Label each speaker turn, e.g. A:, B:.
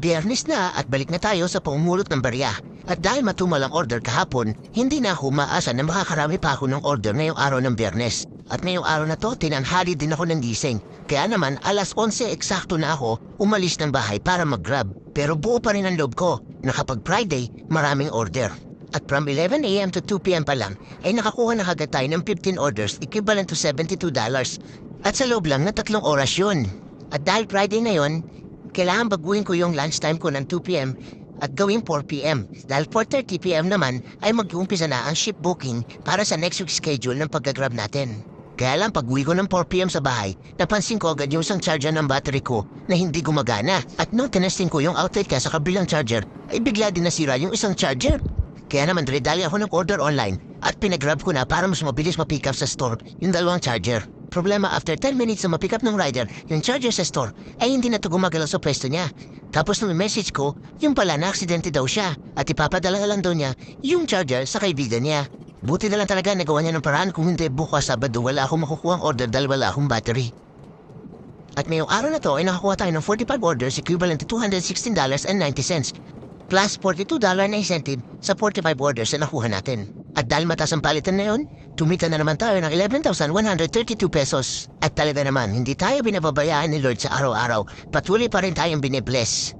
A: Biyernes na at balik na tayo sa pumulot ng barya. At dahil matumal ang order kahapon, hindi na ako maasa na makakarami pa ako ng order ngayong araw ng biyernes. At ngayong araw na to, tinanghali din ako ng gising. Kaya naman, alas 11 eksakto na ako umalis ng bahay para mag-grab. Pero buo pa rin ang loob ko na kapag Friday, maraming order. At from 11 a.m. to 2 p.m. pa lang, ay nakakuha na kagad tayo ng 15 orders equivalent to $72. At sa loob lang na tatlong oras yun. At dahil Friday na yon, kailangan baguhin ko yung lunchtime ko ng 2 p.m. at gawing 4 p.m. Dahil 4.30 p.m. naman ay mag-uumpisa na ang ship booking para sa next week's schedule ng paggagrab natin. Kaya lang pag uwi ko ng 4 p.m. sa bahay, napansin ko agad yung isang charger ng battery ko na hindi gumagana. At nung tinesting ko yung outlet ka sa kabilang charger, ay bigla din nasira yung isang charger. Kaya naman dali ako nag-order online at pinagrab ko na para mas mabilis ma-pick up sa store yung dalawang charger. Problema after 10 minutes na ma-pick up ng rider yung charger sa store ay hindi na to gumagalaw sa pwesto niya. Tapos nung message ko, yung pala na-aksidente daw siya at ipapadala na lang daw niya yung charger sa kaibigan niya. Buti na lang talaga nagawa niya ng paraan kung hindi bukas Sabado wala akong makukuha ang order dahil wala akong battery. At ngayong araw na to ay nakakuha tayo ng 45 orders equivalent to $216.90 plus $42 na incentive sa 45 orders na nakuha natin. At dahil mataas ang palitan na yun, tumita na naman tayo ng 11,132 pesos. At talaga naman, hindi tayo binababayaan ni Lord sa araw-araw. Patuloy pa rin tayong binibless.